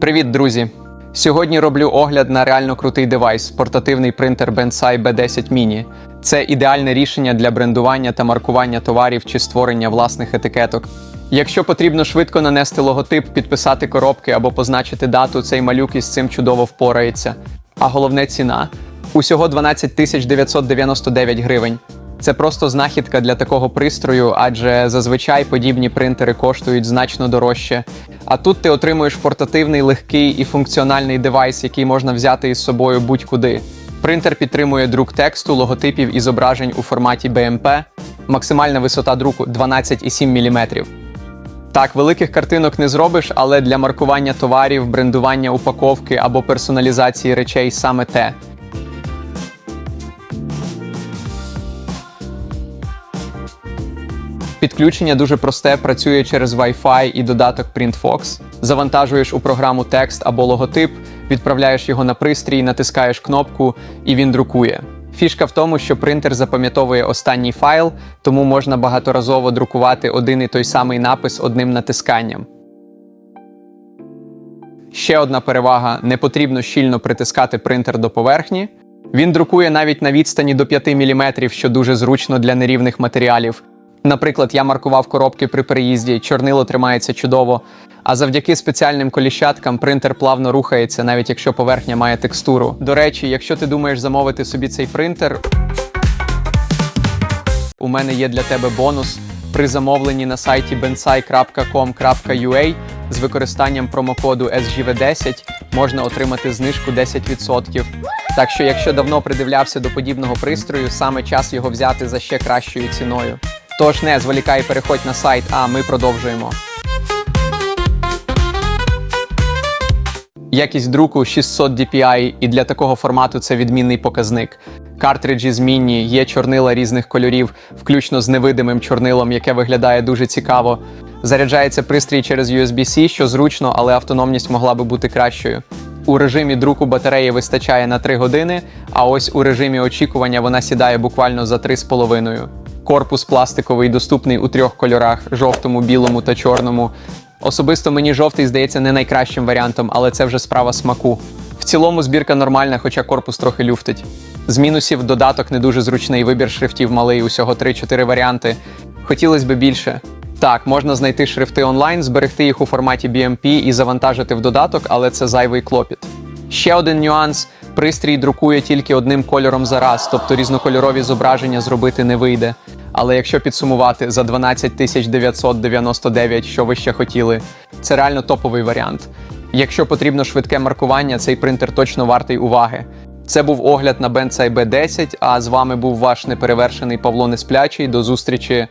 Привіт, друзі! Сьогодні роблю огляд на реально крутий девайс портативний принтер Bensai B10 Mini. Це ідеальне рішення для брендування та маркування товарів чи створення власних етикеток. Якщо потрібно швидко нанести логотип, підписати коробки або позначити дату, цей малюк із цим чудово впорається. А головне ціна усього 12 тисяч 999 гривень. Це просто знахідка для такого пристрою, адже зазвичай подібні принтери коштують значно дорожче. А тут ти отримуєш портативний, легкий і функціональний девайс, який можна взяти із собою будь-куди. Принтер підтримує друк тексту, логотипів і зображень у форматі BMP, максимальна висота друку 12,7 мм. Так, великих картинок не зробиш, але для маркування товарів, брендування упаковки або персоналізації речей саме те. Підключення дуже просте, працює через Wi-Fi і додаток PrintFox. Завантажуєш у програму текст або логотип, відправляєш його на пристрій, натискаєш кнопку і він друкує. Фішка в тому, що принтер запам'ятовує останній файл, тому можна багаторазово друкувати один і той самий напис одним натисканням. Ще одна перевага: не потрібно щільно притискати принтер до поверхні. Він друкує навіть на відстані до 5 мм, що дуже зручно для нерівних матеріалів. Наприклад, я маркував коробки при переїзді, чорнило тримається чудово. А завдяки спеціальним коліщаткам принтер плавно рухається, навіть якщо поверхня має текстуру. До речі, якщо ти думаєш замовити собі цей принтер, у мене є для тебе бонус при замовленні на сайті bensai.com.ua з використанням промокоду SGV10 можна отримати знижку 10%. Так що, якщо давно придивлявся до подібного пристрою, саме час його взяти за ще кращою ціною. Тож не зволікай, переходь на сайт, а ми продовжуємо. Якість друку 600 dpi, і для такого формату це відмінний показник. Картриджі змінні, є чорнила різних кольорів, включно з невидимим чорнилом, яке виглядає дуже цікаво. Заряджається пристрій через USB-C, що зручно, але автономність могла би бути кращою. У режимі друку батареї вистачає на 3 години, а ось у режимі очікування вона сідає буквально за 3,5. Корпус пластиковий, доступний у трьох кольорах: жовтому, білому та чорному. Особисто мені жовтий здається не найкращим варіантом, але це вже справа смаку. В цілому збірка нормальна, хоча корпус трохи люфтить. З мінусів додаток не дуже зручний, вибір шрифтів малий, усього 3-4 варіанти. Хотілося б більше. Так, можна знайти шрифти онлайн, зберегти їх у форматі BMP і завантажити в додаток, але це зайвий клопіт. Ще один нюанс: пристрій друкує тільки одним кольором за раз, тобто різнокольорові зображення зробити не вийде. Але якщо підсумувати за 12 999, що ви ще хотіли, це реально топовий варіант. Якщо потрібно швидке маркування, цей принтер точно вартий уваги. Це був огляд на Bensai B10, а з вами був ваш неперевершений Павло Несплячий. До зустрічі